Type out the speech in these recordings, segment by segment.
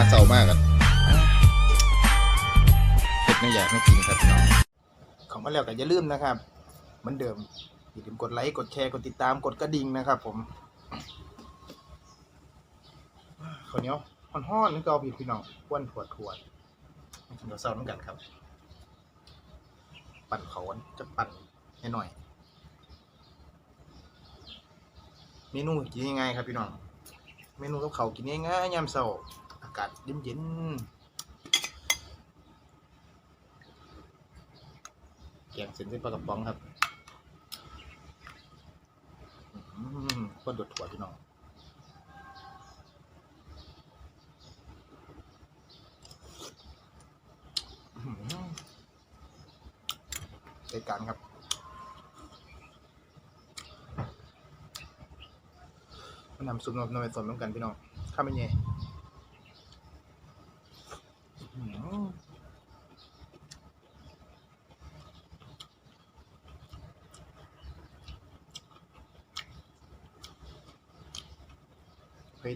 าเศร้ามากกันเผ็ดไม่อยากไม่กินครับพี่น้องของมาแล้วก็อย่าลืมนะครับเหมือนเดิมอย่าลืมกดไลค์กดแชร์กดติดตามกดกระดิ่งนะครับ ผมข้าวเหนียวห่อนๆนึกเอาพี่พี่น้องอ้วนถวดถวดๆกินข้าวเศร้าน้ำกันครับ ปั่นเขาจะปั่นให้หน่อยเมนูกินง่ายๆครับพี่น้องเมนูกับเขากินง่ายๆยามเช้าากาศเย็นๆแกงเส้นเส้นปลากระป๋องครับอืมก็ดดถั่วพี่น้องอื้อหือรายการครับนทำซุปนมนมสดน้ำกันพี่น้องข้าวไม่เย่ ไป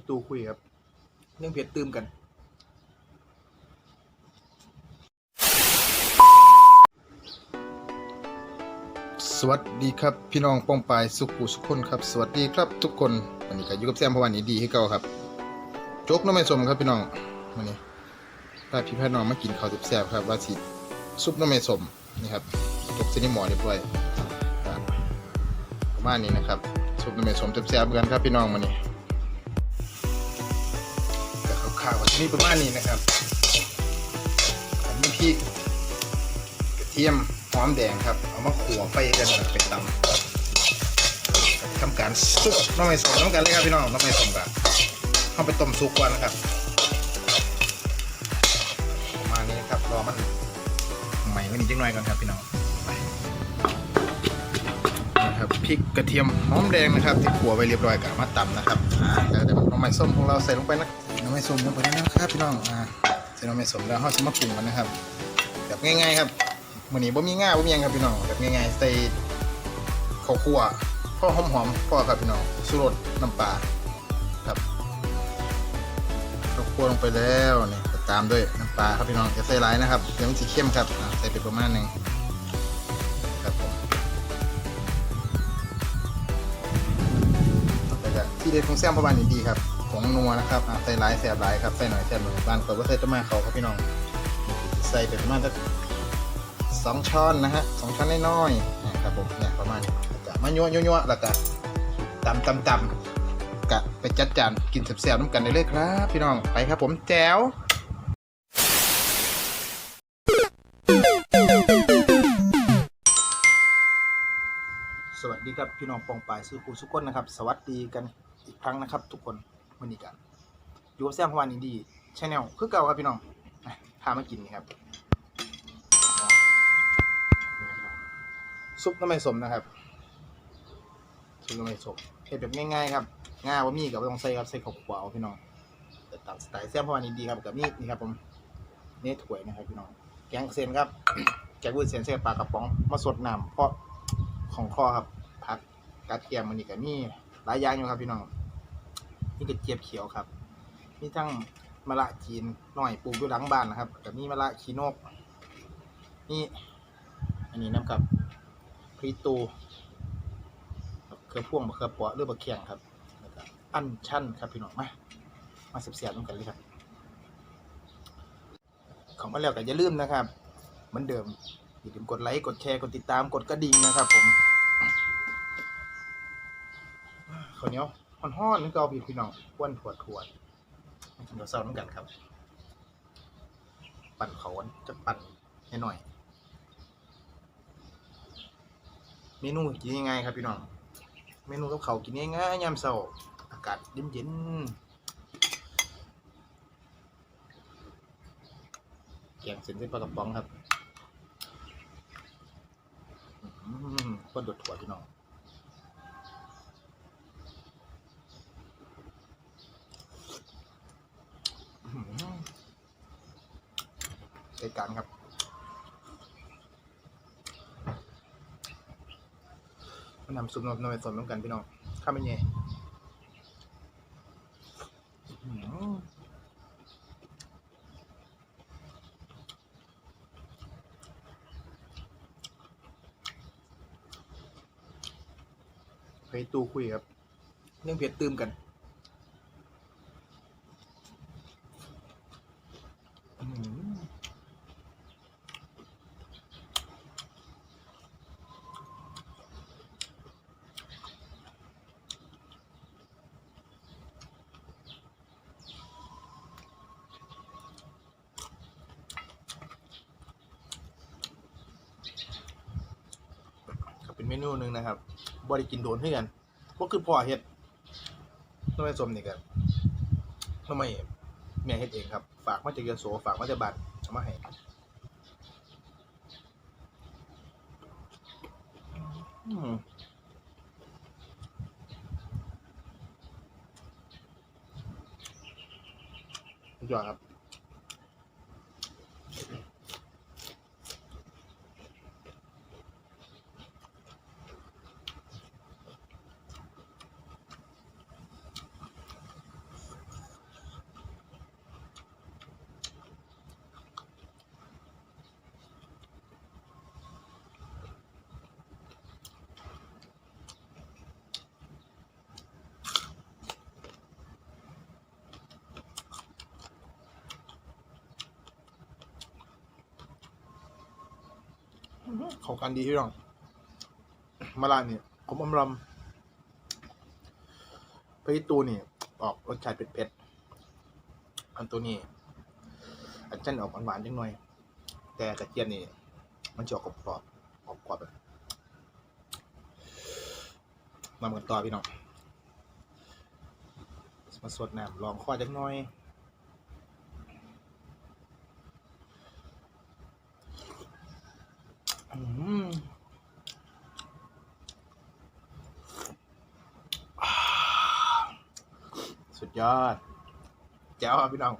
ตู้คุยครับ เรื่องเผ็ดตื่มกันสวัสดีครับพี่น้องป้องปายสุขุสุขคนครับ สวัสดีครับทุกคนวันนี้ก็อยู่กับแซมพวันนี้ดีให้เก่าครับ โจ๊กน้ำไม่สมครับพี่น้องวันนี้าพี่พี่น้องมากินข้าวแซ่บๆครับว่าสิซุปน้ำไม่สมนี่ครับจกเส้นนี่หมอเรียบร้อยบประมาณนี้นะครับซุปน้ำไม่สมแซ่บๆกันครับพี่น้องวันนี้แต่ข้าวๆวันนี้ประมาณนี้นะครับอันนี้พริกกระเทียมหอมแดงครับ เอามาขั่วไฟกันครับไปตำทำการซุกน้องไม่สมน้องกันเลยครับพี่น้องน้องไม่สมกันเข้าไปต้มซุกก่อนนะครับ ใหม่ไว้นิดจังหน่อยก่อนครับพี่น้องไปนะครับพริกกระเทียมหอมแดงนะครับที่ขัวไว้เรียบร้อยกับมาตำนะครับอ่าแล้วเดี๋ยวน้องไม่ส้มของเราใส่ลงไปนะน้องไม่ส้มลงไปแล้วนะครับพี่น้องอ่าใส่น้องไม่ส้มแล้วเราจะมาปรุงกันนะครับแบบง่ายๆครับมื้อนี้บ่มีง่าบ่มียังครับพี่น้องแบบง่ายๆใส่ข้าวคั่วพ่อหอมๆพ่อครับพี่น้องสุรสน้ำปลาครับข้าวคั่วลงไปแล้วนี่ตามด้วยน้ำปลาครับพี่น้องอย่าใส่หลายนะครับเดี๋ยวมันสิเข้มครับ ส่ไปประมาณหนึงครับผมต่อไปก็ที่เด็ดของแซมประมาณนี้ดีครับ ของนัวนะครับใส่หลายแสบหลายครับใส่หน่อยแสบหน่อยบ้านเปิดว่าใส่ต้นไม้เขาครับพี่น้องใส่ไปประมาณสักสองช้อนนะฮะสองช้อนน้อยๆนะครับผมเนี่ยประมาณนี้มายั่วยั่วๆแล้วก็ตำตำตำกะไปจัดจานกินแซ่บๆน้ำกันได้เลยครับ พี่น้องไปครับผมแจ๋ว ครับพี่น้องปองปายซื้อปูสุกคนนะครับ สวัสดีกันอีกครั้งนะครับ ทุกคนวันนี้กันอยู่กับแซมพวานอินดี้ชาแนลคือเก่าครับพี่น้องพามากินนี่ครับซุปน้ำมันสมนะครับซุปน้ำมันสมเห็ดแบบง่ายๆครับง่ายว่ามีกับไม่ต้องใส่ครับใส่ข้าวขวาพี่น้องแต่ตามสไตล์แซ่บเพราะว่านี่ดีครับกับนี่นี่ครับผมนี่ถ้วยนะครับพี่น้องแกงเส้นครับแกงวุ้นเส้นใส่ปลากระป๋องมาสดน้ำเพราะของคอครับ กกระเทียมมันนี่กับนี่หลายอย่างอยู่ครับพี่น้องนี่กระเจี๊ยบเขียวครับ มีทั้งมะละจีนหน่อยปลูกอยู่หลังบ้านนะครับกับมีมะละขีนก นี่ อันนี้น้ำกับพริตูกับเครือพ่วงบะเครือปาะหรือบะเขียงครับแล้วก็อันชั่นครับพี่น้องมามาเสียบๆต้องกันเลยครับ ของมาแล้วก็อย่าลืมนะครับ เหมือนเดิมอย่าลืมกดไลค์กดแชร์กดติดตามกดกระดิ่งนะครับผม ข้าวเหนียวห่อนๆนึกเอาพี่พี่น้องอ้วนถวดถวดๆกินข้าวเศร้าน้ำกันครับ ปั่นเขาจะปั่นให้หน่อย เมนูกินง่ายๆครับพี่น้อง เมนูกับเขาวกินง่ายๆยามเช้าอากาศเย็นๆแกงเส้นเส้นปลากระป๋องครับอืมก็ดดถั่วพี่น้อง ส่จานครับนำซุปนมนมสดเหมือนกันพี่น้องข้าไม่เย่ไปตู้คุยครับ เรื่องเพียรตื่มกัน นเมนูหนึ่งนะครับบริกินโดนเพื่อนพวกคือพ่อเฮ็ดน้ำมันสมนี่กันทำไมแม่เฮ็ดเองครับ ฝากมาจากยโสฝากมาจากบ้านเอามาให้ยอดครับ เข้ากันดีพี่น้อง มาลานเนี่ยผมอมรำไปตูนี่ออกรสชาติเผ็ดๆอันตัวนี้ อันเช่นออกหวานๆจังหน่อย แต่กระเทียมนี่ มันจะออกกรอบๆออกกรอบแบบมาเหมือนต่อพี่น้องมาสดน้ำลองข้อจังหน่อย อืมอ่าสุดยอด แจ๋วครับพี่น้อง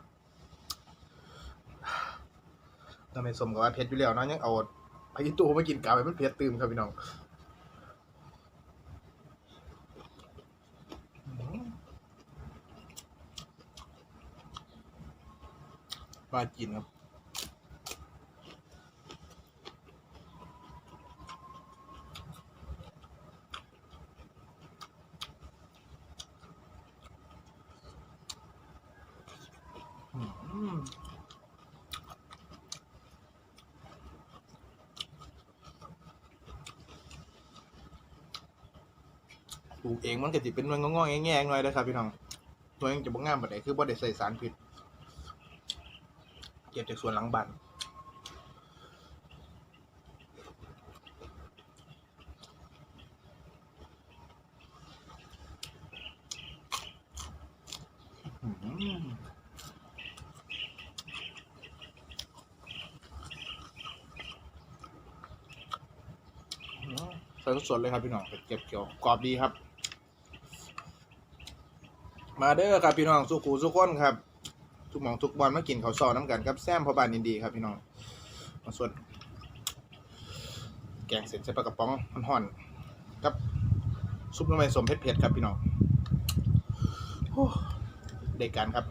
ทำไมสมกับว่าเพชรอยู่แล้วนะยังเอาพายุตูมากินกาไปมันเพชรตื่มครับพี่น้องมากินครับ องมันก็สิเป็นหน่วยงอๆแง่ๆหน่อยนะครับพี่น้องหน่วยจะบ่งามปานใดคือบ่ได้ใส่สารพิษเก็บจากสวนหลังบ้านใส่สดๆเลยครับพี่น้องเก็บเกี่ยวกรอบดีครับ มาเด้อครับพี่น้องสุขูสุขคนครับทุกหมองทุกบอลมากินข้าวซอน้ำกันครับแซมพอบานยินดีครับพี่น้องมาส่วนแกงเสร็จใส่ปลากระป๋องห่อนๆกับซุปน้ำมันสมเผ็ดๆครับพี่น้องโอ้เด็กกันครับ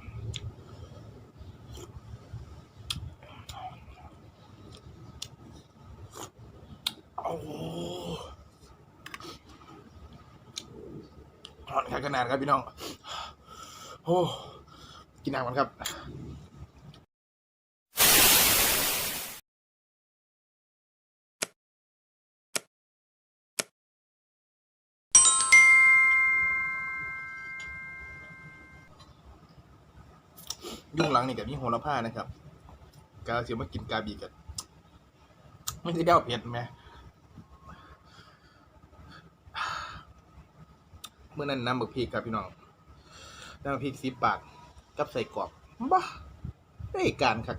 โอ้หอนขนาดครับพี่น้อง โอ้กินน้ำกันครับยุ่งหลังนี่กับนี่โหระพานะครับกาเสียมากินกาบีกันไม่ได้เด้าเผ็ดไหมเมื่อนั้นน้ำบักพริกครับพี่น้อง น้ำพริกสิบบาท กับใส่กรอบบ้าได้การครับ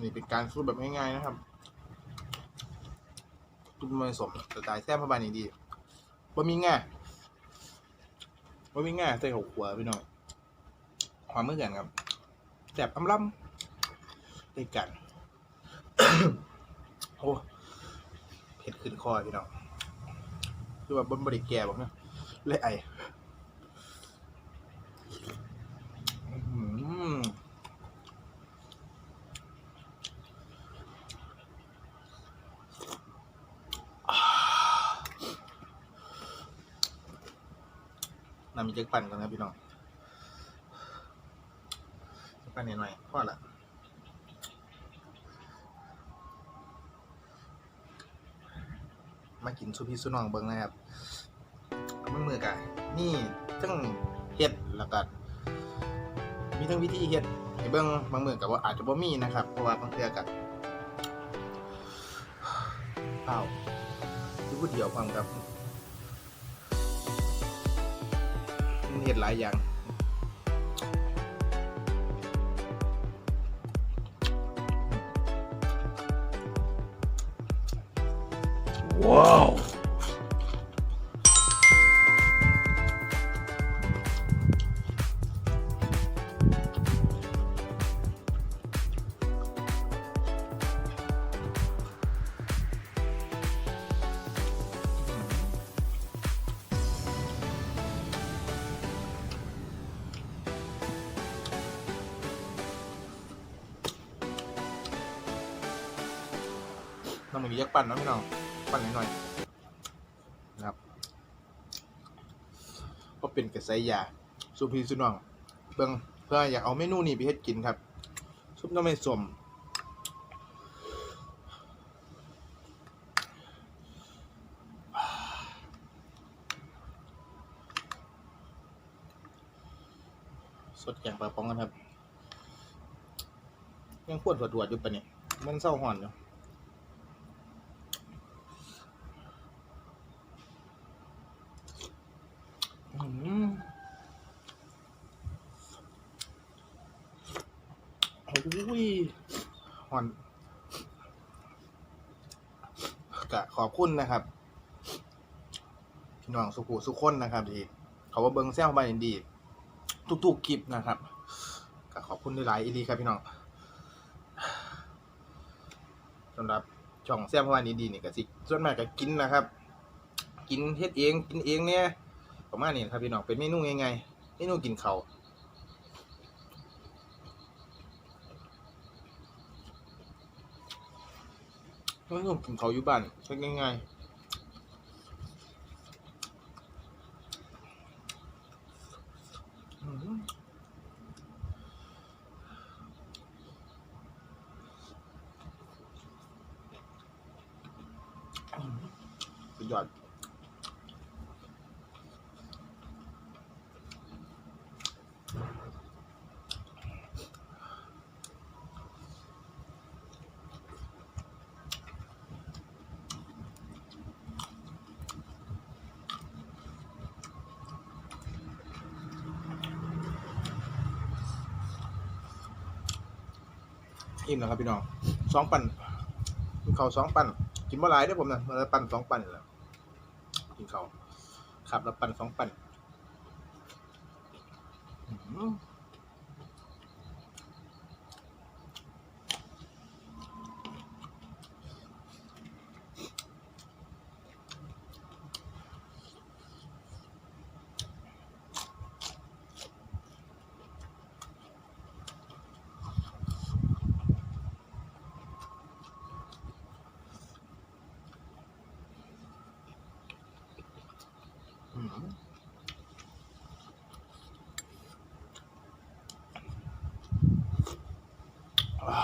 นี่เป็นการสู้แบบง่ายๆนะครับตุ้มมันสมสไตล์แซ่บพระบานีดีบะมีง่าย ว่ามี่ง่ายใส่ข้าวขัวพี่น้องความเมื่อกันครับแสบอำล่ำด้กัน โอ้เผ็ดขึ้นคอพี่น้องคือว่าบนบริแก่บอกนะเลยไอหือน้ำมีเจ๊กปั่นก่อนครับพี่น้องปั่นหน่อยๆพอละมากินสุพี่สุน้องเบิ่งนะครับมึงมือกะนี่ทั้งเฮ็ดแล้วก็มีทั้งวิธีเฮ็ดให้เบิ่งบางมือกับว่าอาจจะบ่มีนะครับ เพราะว่าบางเทื่อกับเปล่าคือผู้เดียวความครับ เห็ดหลายอย่างว้าว มีเยกปั่นนะพี่น้องปั่นนิดหน่อยนะครับก็เป็นกระแสยาสุพีสุน้องเบิ่งเพื่ออยากเอาเมนูนี้ไปเฮ็ดกินครับซุปน้ำไม่สมสดแกงปลาปองกันครับ ยังขวดถวดๆอยู่ปะเนี่ยมันเศร้าห่อนอยู่ อืมโอ้ยหอนกะขอบคุณ นะครับ พี่น้องสุขุสุขคนนะครับที่เขาว่าเบิงแซวมาอินดี ทุกๆคลิปนะครับกะขอบคุณหลายอีดีครับพี่น้องสำหรับช่องแซมพวานีดีนี่ก็สิส่วนมากก็กินนะครับ กินเฮ็ดเอง กินเองเนี่ยประมาณนี้ครับพี่น้องเป็นเมนูง่ายๆเมนูกินเขาว เมนูกินเขาอยู่บ้านใช้ง่ายๆอืมสุดยอด อิ่มแล้วครับพี่น้องสองปั่นกินข้าวสองปั่นกินบ่หลายเด้อผมนะมาล้วปั่นสองปั่นแหละกินข้าวขับแล้วปั่นสองปั่นอื้อหืออื้อหืออ่า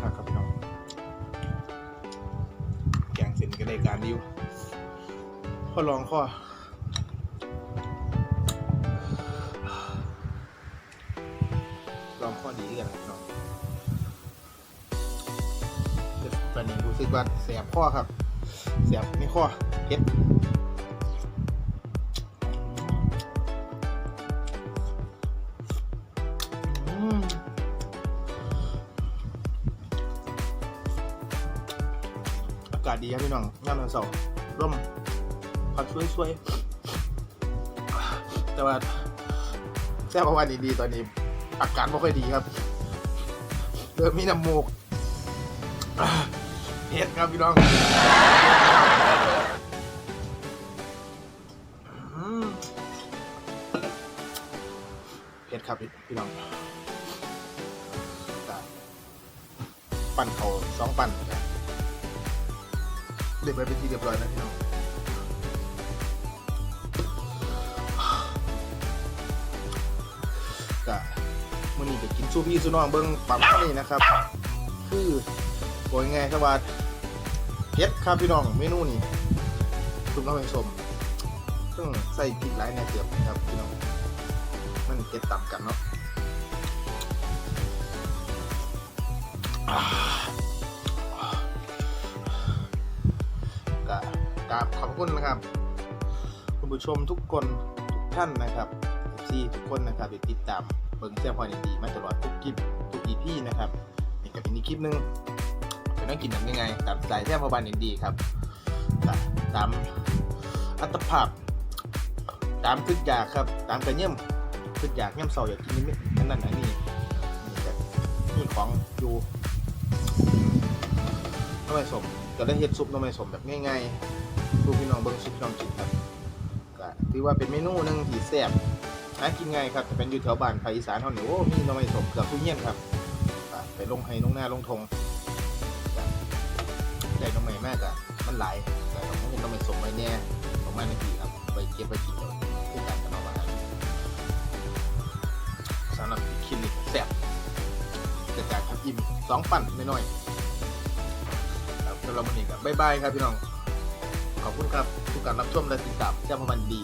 ครับครับพี่น้องแกงเส้นก็ไดีวข้อลองข้อลองข้อดีกันครับพี่น้องเดี๋ยวตอนนี้รู้สึกว่าแสบข้อครับ เสียบในข้อเฮ็ด ครับพี่น้องย่ามเสองร่มผัดช่วยๆแต่ว่าแซ่บวันดีๆตอนนี้ อาการไม่ค่อยดีครับเริ่มมีน้ำมูกเผ็ดครับพี่น้องเผ็ดครับพี่น้องปั่นเขาสองปั่น นะครับเรียบร้เป็นที่เรียบร้อยนะพี่น้องก็มื่อนี้จะกินซูพี่ซูน้องเบิ้งปั๊มนี่นะครับ คือบอยไงครับว่าเฮ็ดครับพี่น้องเมนูนี้ซุปน้ำมันสมซึ่งใส่พริกหลายแน่เกือบนะครับพี่น้องมันเก็ดต่ำกันเนาะอ่ากะ กราบขอบคุณนะครับ คุณผู้ชมทุกคนทุกท่านนะครับซีทุกคนนะครับที่ติดตามเบิ่งเสียพอยดีมาตลอดทุกคลิปทุกอีพีนะครับนี่ก็เป็นอีกคลิปหนึงเป็นต้องกินทำยังไงตามสไตล์แท้พอบานดีครับตามอัตภาพ ตามคึกอยากครับ ตามกระเยี่ยมคืออยากย่ำเสาอยากกินนี่นั่นนั่นนี่นี่แต่นี่ของอยู่น้ำมันสมก็ได้เฮ็ดซุปน้ำมันสมแบบง่ายๆ ดูพี่น้องเบิ้งซุปพี่น้องกินครับก็ถือว่าเป็นเมนูหนึ่งที่แซ่บหากินง่ายครับแต่เป็นอยู่แถวบ้านภาคอีสานเท่านี้โอ้มีน้ำมันสมเกือบทุกเงี้ยนครับไปลงให้ลงหน้าลงทงได้น้ำมันมากอะมันหลายแต่ต้องเห็นน้ำมันสมไว้แน่ประมาณนาทีครับไปเก็บไปกินเอาที่การกันเอามาสำหรับคลินิกแซ่บเกิดจากทำอิ่มสองปั่นไม่น้อยๆครับสำหรับวันนี้ก็บ๊ายบายครับพี่น้อง คุณครับทุกการรับชมและติดตามแจ้งพมันดี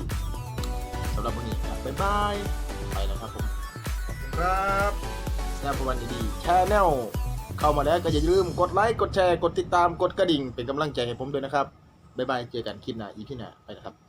สำหรับวันนี้ครับบ๊ายบายไปแล้วครับผมขอบคุณครับแจ้งพมันดีแชแนลเข้ามาแล้วก็อย่าลืมกดไลค์กดแชร์กดติดตามกดกระดิ่งเป็นกำลังใจให้ผมด้วยนะครับบ๊ายบายเจอกันคลิปหน้าอีพีหน้าไปนะครับ